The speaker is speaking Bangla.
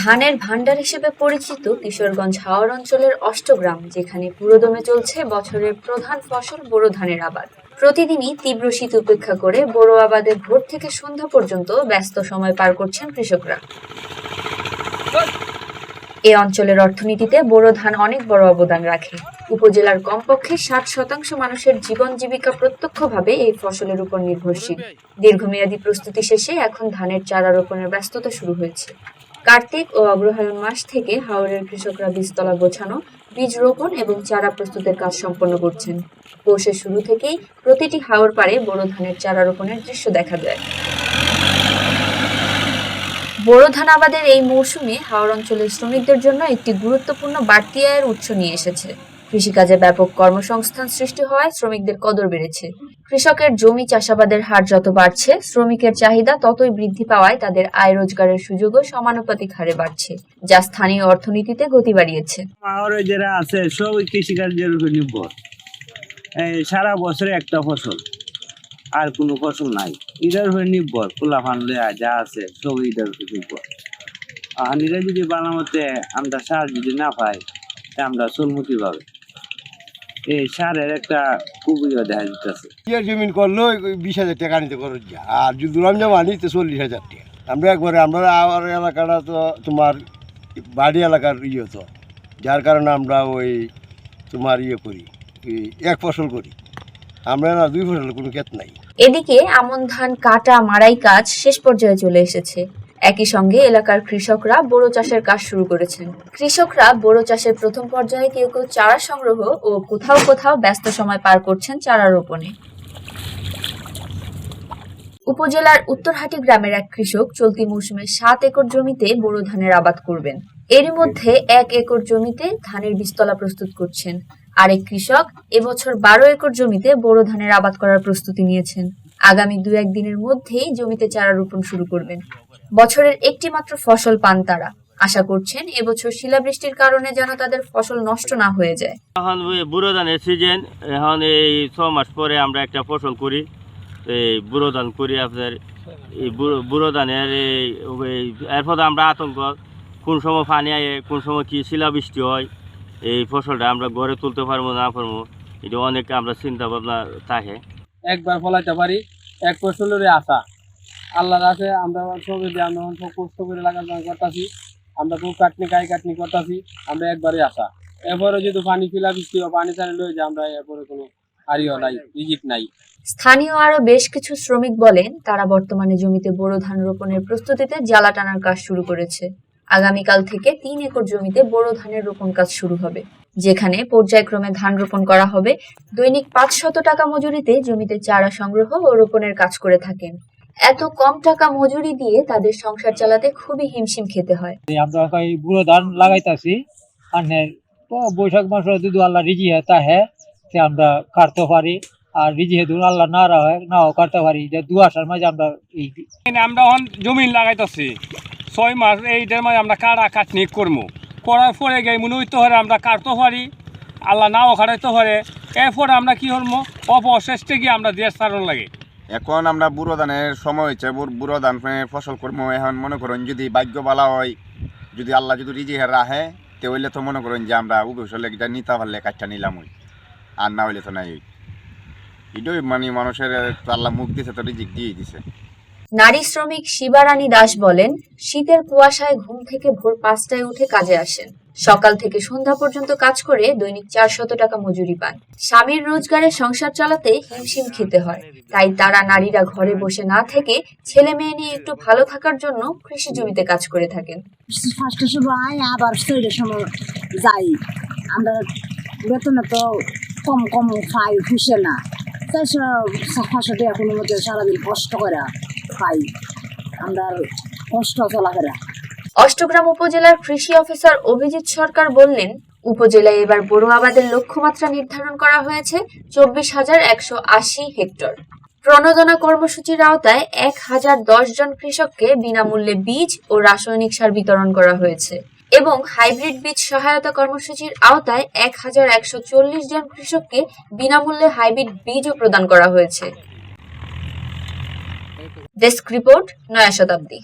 ধানের ভান্ডার হিসেবে পরিচিত কিশোরগঞ্জ হাওর অঞ্চলের অষ্টগ্রাম, যেখানে পুরোদমে চলছে বছরের প্রধান ফসল বোরো ধানের আবাদ। প্রতিদিনই তীব্র শীত উপেক্ষা করে বোরো আবাদে ভোর থেকে সন্ধ্যা পর্যন্ত ব্যস্ত সময় পার করছেন কৃষকরা। এ অঞ্চলের অর্থনীতিতে বোরো ধান অনেক বড় অবদান রাখে। উপজেলার কমপক্ষে ষাট শতাংশ মানুষের জীবন জীবিকা প্রত্যক্ষভাবে এই ফসলের উপর নির্ভরশীল। দীর্ঘমেয়াদী প্রস্তুতি শেষে এখন ধানের চারা রোপণের ব্যস্ততা শুরু হয়েছে। কার্তিক ও অগ্রহায়ণ মাস থেকে হাওরের কৃষকরা বীজতলা গোছানো, বীজ রোপণ এবং চারা প্রস্তুতের কাজ সম্পন্ন করছেন। পৌষের শুরু থেকেই প্রতিটি হাওর পাড়ে বোরো ধানের চারা রোপণের দৃশ্য দেখা যায়। বোরো ধান আবাদের এই মৌসুমে হাওর অঞ্চলের শ্রমিকদের জন্য একটি গুরুত্বপূর্ণ বাড়তি আয়ের উৎস নিয়ে এসেছে। কৃষিকাজে ব্যাপক কর্মসংস্থান সৃষ্টি হওয়ায় শ্রমিকদের কদর বেড়েছে। কৃষকের জমি চাষাবাদের হার যত বাড়ছে, শ্রমিকের চাহিদা ততই বৃদ্ধি পাওয়ায় তাদের আয় রোজগারের সুযোগও সমানুপাতিক হারে বাড়ছে, যা স্থানীয় অর্থনীতিতে গতি বাড়িয়েছে। যারা আছে কৃষিকার্যের উপর নির্ভর। সারা বছরে একটা ফসল, আর কোনো ফসল নাই। এটার উপরে নির্ভর, খোলা ফানলে যা আছে সব এটার উপর নির্ভর। আর এরা যদি বানামতে আমরা সার যদি না পাই, তা আমরা চলমুখী পাবে এই সারের একটা দেখা জমিন করল ওই বিশ হাজার টাকা নিতে খরচ যা। আর যদি চল্লিশ হাজার টাকা। আমরা একবারে আমরা আমার এলাকাটা তো তোমার বাড়ি এলাকার ইয়ে তো। যার কারণে আমরা ওই তোমার ইয়ে করি এই এক ফসল করি। আমরা না দুই ফসল কোনো ক্ষেত নাই। এদিকে আমন ধান কাটা মারাই কাজ শেষ পর্যায়ে চলে এসেছে। একই সঙ্গে এলাকার কৃষকরা বোরো চাষের কাজ শুরু করেছেন। কৃষকরা বোরো চাষের প্রথম পর্যায়ে কেউ কেউ চারা সংগ্রহ ও কোথাও কোথাও ব্যস্ত সময় পার করছেন চারা রোপণে। উপজেলার উত্তরহাটি গ্রামের এক কৃষক চলতি মৌসুমে সাত একর জমিতে বোরো ধানের আবাদ করবেন। এরই মধ্যে এক একর জমিতে ধানের বীজতলা প্রস্তুত করছেন। আরেক কৃষক এবছর বারো একর জমিতে বোরো ধানের আবাদ করার প্রস্তুতি নিয়েছেন। আগামী দু একদিনের মধ্যেই জমিতে চারা রোপণ শুরু করবেন। বছরের একটি মাত্র ফসল পান তারা। আশা করছেন এবছর শিলাবৃষ্টির কারণে যেন তাদের ফসল নষ্ট না হয়ে যায়। এখন ওই বুড়ো ধানের সিজন এখন এই ছ মাস পরে আমরা একটা ফসল করি। এই বুড়ো ধান করি আপনার এই বুড়ো বুড়ো ধানের এই এই এরপর আমরা আতঙ্ক কোন সময় পানি আয়ে কোন সময় কি শিলাবৃষ্টি হয় এই ফসলটা আমরা গড়ে তুলতে পারব না পারব এটা অনেক আমরা চিন্তা ভাবনা থাকে। একবার ফলাইতে পারি। এক ফসলের আশা। আল্লাহর আছে, আমরা সবে যে আমরা খুব কষ্ট করে লাগানো করতেছি। আমরা খুব কাটনি কাই কাটনি করতেছি, আমরা একবারই আশা। এরপরে যদি পানি ফিলা বৃষ্টি বা পানি টানি লয়ে যায়, আমরা এরপরে কোনো হারিও নাই রিজিক নাই। স্থানীয় আরও বেশ কিছু শ্রমিক বলেন, তারা বর্তমানে জমিতে বোরো ধান রোপণের প্রস্তুতিতে জ্বালা টানার কাজ শুরু করেছে। আগামীকাল থেকে তিন একর জমিতে বোরো ধানের রোপণ কাজ শুরু হবে। যেখানে পর্যায়ক্রমে ধান রোপণ করা হবে। দৈনিক পাঁচশত টাকা মজুরিতে জমিতে চারা সংগ্রহ ও রোপণের কাজ করে থাকেন। এত কম টাকা মজুরি দিয়ে তাদের সংসার চালাতে খুবই হিমশিম খেতে হয়। আমরা বুড়ো ধান লাগাইতাছি মানে বৈশাখ মাস যদি আল্লাহ রিজি হয় তা হ্যাঁ তে আমরা কাটতে পারি। আর রিজি হেতু আল্লাহ না হয় নাও কাটতে পারি। যে দু আসার মাঝে আমরা এই আমরা জমিন লাগাইতেছি। ছয় মাস এইটার মাঝে আমরা কাটা কাটনি করব করার পরে গিয়ে মনে হইতে পারে আমরা কাটতে পারি আল্লাহ নাও কাটাইতে পারে এরপরে আমরা কি করব? অবশেষে গিয়ে আমরা দেশ ছাড়ন লাগে। এখন আমরা বুড়ো ধানের সময় হয়েছে, বুড়- ধান ফসল করব। এখন মনে করেন যদি ভাগ্য বালা হয়, যদি আল্লাহ যদি রিজি রাহে তে হইলে তো মনে করেন যে আমরা উভয় এটা নিতে পারলে কাজটা নিলাম ওই। আর না হইলে তো নাই ওই। এটাই মানে মানুষের আল্লাহ মুখ দিছে, তো রিজিক দিয়ে দিছে। নারী শ্রমিক শিবারানী দাস বলেন, শীতের কুয়াশায় ঘুম থেকে ভোর পাঁচটায় উঠে কাজে আসেন। সকাল থেকে সন্ধ্যা পর্যন্ত কাজ করে দৈনিক চারশত টাকা মজুরি পান। স্বামীর রোজগারে সংসার চালাতে হিমশিম খেতে হয়। তাই তারা নারীরা ঘরে বসে না থেকে ছেলে মেয়ে নিয়ে একটু ভালো থাকার জন্য কৃষি জমিতে কাজ করে থাকেন। আবার সময় যাই। আমরা বেতনে তো কম কম খাই খুশে না। তাই কোনো মধ্যে সারাদিন কষ্ট করে। খাই। আমরা কষ্ট চলাফেরা। অষ্টগ্রাম উপজেলার কৃষি অফিসার অভিজিৎ সরকার বললেন, উপজেলায় এবার বোরো আবাদের লক্ষ্যমাত্রা নির্ধারণ করা হয়েছে চব্বিশ হাজার একশো আশি হেক্টর। প্রণোদনা কর্মসূচির আওতায় এক হাজার দশ জন কৃষককে বিনামূল্যে বীজ ও রাসায়নিক সার বিতরণ করা হয়েছে এবং হাইব্রিড বীজ সহায়তা কর্মসূচির আওতায় এক হাজার একশো চল্লিশ জন কৃষককে বিনামূল্যে হাইব্রিড বীজও প্রদান করা হয়েছে। ডেস্ক রিপোর্ট নয়া শতাব্দী।